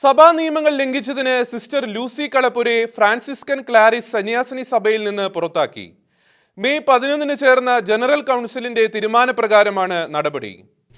സഭാ നിയമങ്ങൾ ലംഘിച്ചതിന് സിസ്റ്റർ ലൂസി കളപ്പുരെ ഫ്രാൻസിസ്കൻ ക്ലാരിസ് സന്യാസിനി സഭയിൽ നിന്ന് പുറത്താക്കി. മെയ് പതിനൊന്നിന് ചേർന്ന ജനറൽ കൗൺസിലിന്റെ തീരുമാനപ്രകാരമാണ് നടപടി.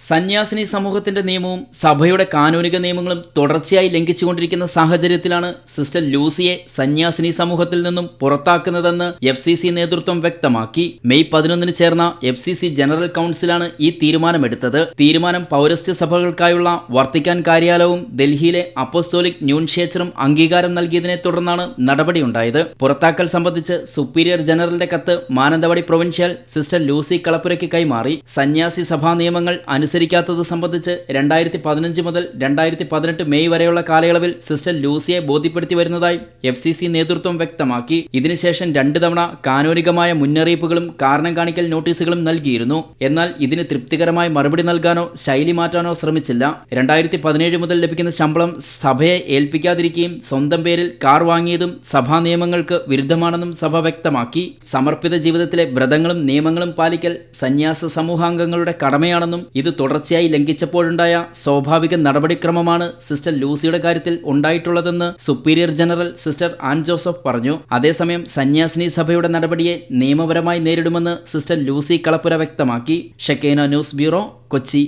സന്യാസിനി സമൂഹത്തിന്റെ നിയമവും സഭയുടെ കാനൂനിക നിയമങ്ങളും തുടർച്ചയായി ലംഘിച്ചുകൊണ്ടിരിക്കുന്ന സാഹചര്യത്തിലാണ് സിസ്റ്റർ ലൂസിയെ സന്യാസിനി സമൂഹത്തിൽ നിന്നും പുറത്താക്കുന്നതെന്ന് എഫ് സി സി നേതൃത്വം വ്യക്തമാക്കി. മെയ് പതിനൊന്നിന് ചേർന്ന എഫ് സി സി ജനറൽ കൗൺസിലാണ് ഈ തീരുമാനമെടുത്തത്. തീരുമാനം പൗരസ്ത്യ സഭകൾക്കായുള്ള വർത്തിക്കാൻ കാര്യാലയവും ഡൽഹിയിലെ അപ്പോസ്റ്റോലിക് ന്യൂൻഷേച്ചറും അംഗീകാരം നൽകിയതിനെ തുടർന്നാണ് നടപടിയുണ്ടായത്. പുറത്താക്കൽ സംബന്ധിച്ച് സുപ്പീരിയർ ജനറലിന്റെ കത്ത് മാനന്തവാടി പ്രൊവിൻഷ്യൽ സിസ്റ്റർ ലൂസി കളപ്പുരയ്ക്ക് കൈമാറി. സന്യാസി സഭാ നിയമങ്ങൾ അനുസരിക്കാത്തത് സംബന്ധിച്ച് രണ്ടായിരത്തി പതിനഞ്ച് മുതൽ രണ്ടായിരത്തി പതിനെട്ട് മെയ് വരെയുള്ള കാലയളവിൽ സിസ്റ്റർ ലൂസിയെ ബോധ്യപ്പെടുത്തി വരുന്നതായി എഫ് സി സി നേതൃത്വം വ്യക്തമാക്കി. ഇതിനുശേഷം രണ്ട് തവണ കാനോനികമായ മുന്നറിയിപ്പുകളും കാരണം കാണിക്കൽ നോട്ടീസുകളും നൽകിയിരുന്നു. എന്നാൽ ഇതിന് തൃപ്തികരമായ മറുപടി നൽകാനോ ശൈലി മാറ്റാനോ ശ്രമിച്ചില്ല. രണ്ടായിരത്തി പതിനേഴ് മുതൽ ലഭിക്കുന്ന ശമ്പളം സഭയെ ഏൽപ്പിക്കാതിരിക്കുകയും സ്വന്തം പേരിൽ കാർ വാങ്ങിയതും സഭാ നിയമങ്ങൾക്ക് വിരുദ്ധമാണെന്നും സഭ വ്യക്തമാക്കി. സമർപ്പിത ജീവിതത്തിലെ വ്രതങ്ങളും നിയമങ്ങളും പാലിക്കൽ സന്യാസ സമൂഹാംഗങ്ങളുടെ കടമയാണെന്നും ഇത് തുടർച്ചയായി ലംഘിച്ചപ്പോഴുണ്ടായ സ്വാഭാവിക നടപടിക്രമമാണ് സിസ്റ്റർ ലൂസിയുടെ കാര്യത്തിൽ ഉണ്ടായിട്ടുള്ളതെന്ന് superior general sister Ann Joseph പറഞ്ഞു. അതേസമയം സന്യാസിനി സഭയുടെ നടപടിയെ നിയമപരമായി നേരിടുമെന്ന് സിസ്റ്റർ ലൂസി കളപ്പുര വ്യക്തമാക്കി. Shekinah news bureau Kochi.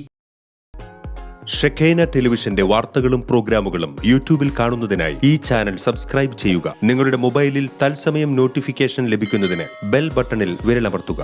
Shekinah ടെലിവിഷന്റെ വാർത്തകളും പ്രോഗ്രാമുകളും യൂട്യൂബിൽ കാണുന്നതിനായി ഈ ചാനൽ സബ്സ്ക്രൈബ് ചെയ്യുക. നിങ്ങളുടെ മൊബൈലിൽ തത്സമയം നോട്ടിഫിക്കേഷൻ ലഭിക്കുന്നതിന് ബെൽ ബട്ടണിൽ വിരലമർത്തുക.